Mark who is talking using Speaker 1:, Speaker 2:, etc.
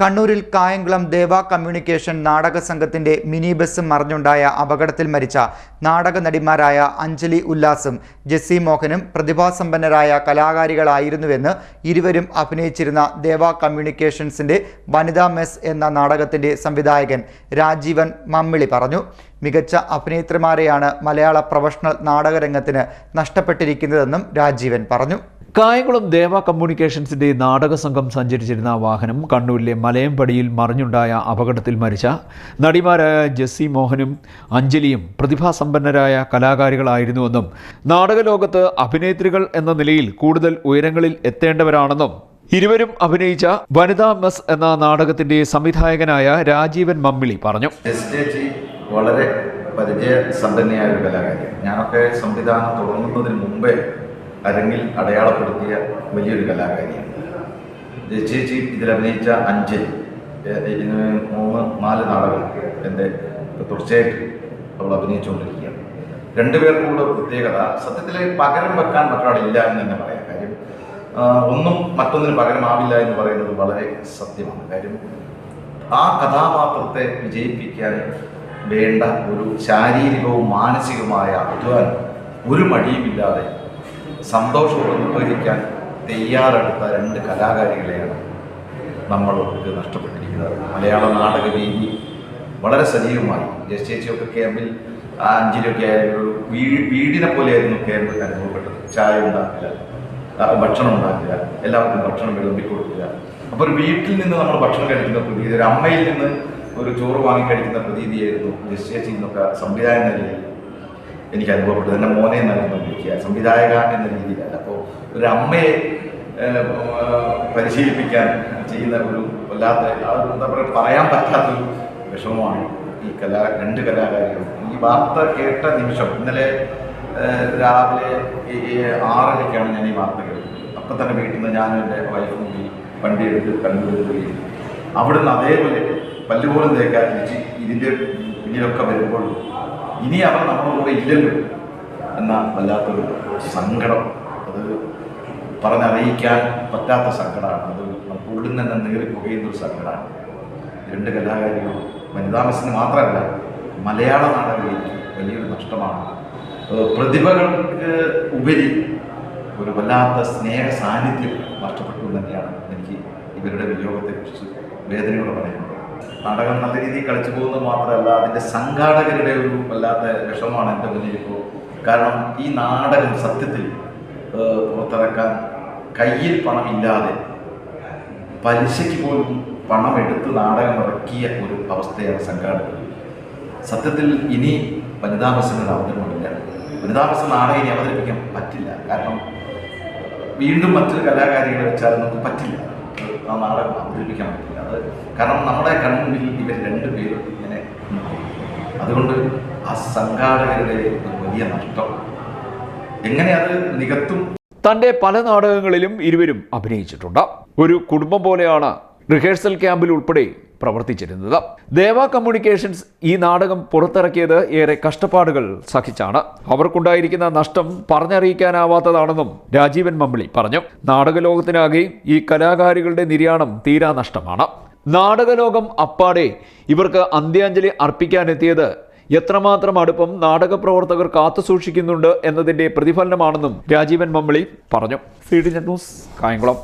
Speaker 1: കണ്ണൂരിൽ കായംകുളം ദേവ കമ്മ്യൂണിക്കേഷൻ നാടക സംഘത്തിന്റെ മിനി ബസ് മറിഞ്ഞുണ്ടായ അപകടത്തിൽ മരിച്ച നാടക നടിമാരായ അഞ്ജലി ഉല്ലാസും ജെസ്സി മോഹനും പ്രതിഭാസമ്പന്നരായ കലാകാരികളായിരുന്നുവെന്ന് ഇരുവരും അഭിനയിച്ചിരുന്ന ദേവ കമ്മ്യൂണിക്കേഷൻസിന്റെ വനിതാ മെസ് എന്ന നാടകത്തിന്റെ സംവിധായകൻ രാജീവൻ മമ്മിളി പറഞ്ഞു. മികച്ച അഭിനേത്രിമാരെയാണ് മലയാള പ്രൊഫഷണൽ നാടകരംഗത്തിന് നഷ്ടപ്പെട്ടിരിക്കുന്നതെന്നും രാജീവൻ പറഞ്ഞു.
Speaker 2: കായംകുളം ദേവ കമ്മ്യൂണിക്കേഷൻസിന്റെ നാടക സംഘം സഞ്ചരിച്ചിരുന്ന വാഹനം കണ്ണൂരിലെ മലയംപടിയിൽ മറിഞ്ഞുണ്ടായ അപകടത്തിൽ മരിച്ച നടിമാരായ ജെസ്സി മോഹനും അഞ്ജലിയും പ്രതിഭാസമ്പന്നരായ കലാകാരികളായിരുന്നുവെന്നും നാടകലോകത്ത് അഭിനേത്രികൾ എന്ന നിലയിൽ കൂടുതൽ ഉയരങ്ങളിൽ എത്തേണ്ടവരാണെന്നും ഇരുവരും അഭിനയിച്ച വനിതാ മെസ് എന്ന നാടകത്തിന്റെ സംവിധായകനായ രാജീവൻ മമ്മിളി പറഞ്ഞു.
Speaker 3: വളരെ പരിചയ സമ്പന്നയായ ഒരു കലാകാരി. ഞാനൊക്കെ സംവിധാനം തുടങ്ങുന്നതിന് മുമ്പേ അരങ്ങിൽ അടയാളപ്പെടുത്തിയ വലിയൊരു കലാകാരിയാണ്. ചേച്ചി ഇതിലഭിനയിച്ച അഞ്ച് മൂന്ന് നാല് നാടകം എന്റെ തുടർച്ചയായിട്ട് അവൾ അഭിനയിച്ചുകൊണ്ടിരിക്കുകയാണ്. രണ്ടുപേർക്കുള്ള പ്രത്യേകത സത്യത്തിൽ പകരം വെക്കാൻ മറ്റൊരാളില്ല എന്ന് തന്നെ പറയാം. കാര്യം ഒന്നും മറ്റൊന്നിന് പകരമാവില്ല എന്ന് പറയുന്നത് വളരെ സത്യമാണ്. കാര്യം ആ കഥാപാത്രത്തെ വിജയിപ്പിക്കാൻ വേണ്ട ഒരു ശാരീരികവും മാനസികവുമായ അധ്വാനം ഒരു മടിയുമില്ലാതെ സന്തോഷത്തോടെ നിർവഹിക്കാൻ തയ്യാറെടുത്ത രണ്ട് കലാകാരികളെയാണ് നമ്മൾ ഇത് നഷ്ടപ്പെട്ടിരിക്കുന്നത്. മലയാള നാടക നാടകവേദി വളരെ സജീവമായി. ജസ് ചേച്ചിയൊക്കെ ക്യാമ്പിൽ ആ അഞ്ചിലൊക്കെ ആയാലും ഒരു വീടിനെ പോലെയായിരുന്നു ക്യാമ്പ് അനുഭവപ്പെട്ടത്. ചായ ഉണ്ടാക്കുക ആ, ഭക്ഷണം ഉണ്ടാക്കുക എല്ലാവർക്കും ഭക്ഷണം വിളമ്പി അപ്പോൾ ഒരു വീട്ടിൽ നിന്ന് നമ്മൾ ഭക്ഷണം കഴിക്കുന്ന പ്രതീതി ഒരു അമ്മയിൽ നിന്ന് ഒരു ചോറ് വാങ്ങി കഴിക്കുന്ന പ്രതീതിയായിരുന്നു ജസ് ചേച്ചി എന്നൊക്കെ എനിക്ക് അനുഭവപ്പെട്ടത് എന്റെ മോനെ എന്നായിരുന്നു വിളിക്കുക. സംവിധായക എന്ന രീതിയിലല്ല. അപ്പോൾ ഒരു അമ്മയെ പരിശീലിപ്പിക്കാൻ ചെയ്യുന്ന ഒരു വല്ലാത്ത എന്താ പറയുക പറയാൻ പറ്റാത്തൊരു വിഷമമാണ് ഈ കലാ രണ്ട് കലാകാരികളും. ഈ വാർത്ത കേട്ട നിമിഷം ഇന്നലെ രാവിലെ ആറരയ്ക്കാണ് ഞാൻ ഈ വാർത്ത കേട്ടത്. അപ്പം തന്നെ വീട്ടിൽ നിന്ന് ഞാനും എന്റെ വൈഫും കൂടി വണ്ടി എടുത്ത് കണ്ണൂരിൽ പോയി. അവിടുന്ന് അതേപോലെ പല്ലുപോലും തേക്കാൻ ഇതിന്റെ പിന്നിലൊക്കെ വരുമ്പോൾ ഇനി അവർ നമ്മുടെ കൂടെ ഇല്ലല്ലോ എന്ന വല്ലാത്തൊരു സങ്കടം. അത് പറഞ്ഞറിയിക്കാൻ പറ്റാത്ത സങ്കടമാണ്. അത് ഉള്ളിൽ നിന്ന് നേറി പുകയുന്ന ഒരു സങ്കടമാണ്. രണ്ട് കലാകാരികളും വനിതാ ബസ്സിന് മാത്രമല്ല മലയാള നാടകവേദിക്ക് വലിയൊരു നഷ്ടമാണ്. പ്രതിഭകൾക്ക് ഉപരി ഒരു വല്ലാത്ത സ്നേഹ സാന്നിധ്യം നഷ്ടപ്പെട്ടു തന്നെയാണ് എനിക്ക് ഇവരുടെ വിയോഗത്തെക്കുറിച്ച് വേദനയോടെ പറയുന്നത്. നാടകം നല്ല രീതിയിൽ കളിച്ചു പോകുന്നത് മാത്രമല്ല അതിന്റെ സംഘാടകരുടെ ഒരു വല്ലാത്ത വിഷമമാണ് എന്റെ മുന്നിൽ ഇപ്പോൾ. കാരണം ഈ നാടകം സത്യത്തിൽ പുറത്തിറക്കാൻ കയ്യിൽ പണമില്ലാതെ പലിശയ്ക്ക് പോലും പണം എടുത്ത് നാടകം ഇറക്കിയ ഒരു അവസ്ഥയാണ് സംഘാടകർ. സത്യത്തിൽ ഇനി വനിതാ ബസ്സിനൊരു അവതരണമില്ല. വനിതാ ബസ് നാടകം ഇനി അവതരിപ്പിക്കാൻ പറ്റില്ല. കാരണം വീണ്ടും മറ്റൊരു കലാകാരികളെ വെച്ചാൽ നമുക്ക് പറ്റില്ല. ആ അവതരിപ്പിക്കാൻ പറ്റില്ല. അത് കാരണം നമ്മുടെ കൺമുമ്പിൽ ഇവർ രണ്ടുപേരും ഇങ്ങനെ അതുകൊണ്ട് ആ സംഘാടകരുടെ വലിയ നഷ്ടം. എങ്ങനെ അത് നികത്തും?
Speaker 2: തന്റെ പല നാടകങ്ങളിലും ഇരുവരും അഭിനയിച്ചിട്ടുണ്ട്. ഒരു കുടുംബം പോലെയാണ് റിഹേഴ്സൽ ക്യാമ്പിൽ ഉൾപ്പെടെ പ്രവർത്തിച്ചിരുന്നത്. ദേവ കമ്മ്യൂണിക്കേഷൻസ് ഈ നാടകം പുറത്തിറക്കിയത് ഏറെ കഷ്ടപ്പാടുകൾ സഹിച്ചാണ്. അവർക്കുണ്ടായിരിക്കുന്ന നഷ്ടം പറഞ്ഞറിയിക്കാനാവാത്തതാണെന്നും രാജീവൻ മമ്മിളി പറഞ്ഞു. നാടകലോകത്തിനാകെ ഈ കലാകാരികളുടെ നിര്യാണം തീരാ നഷ്ടമാണ്. നാടകലോകം അപ്പാടെ ഇവർക്ക് അന്ത്യാഞ്ജലി അർപ്പിക്കാനെത്തിയത് എത്രമാത്രം അടുപ്പം നാടക പ്രവർത്തകർ കാത്തുസൂക്ഷിക്കുന്നുണ്ട് എന്നതിന്റെ പ്രതിഫലനമാണെന്നും രാജീവൻ മമ്മിളി പറഞ്ഞു. C D news Kayamkulam.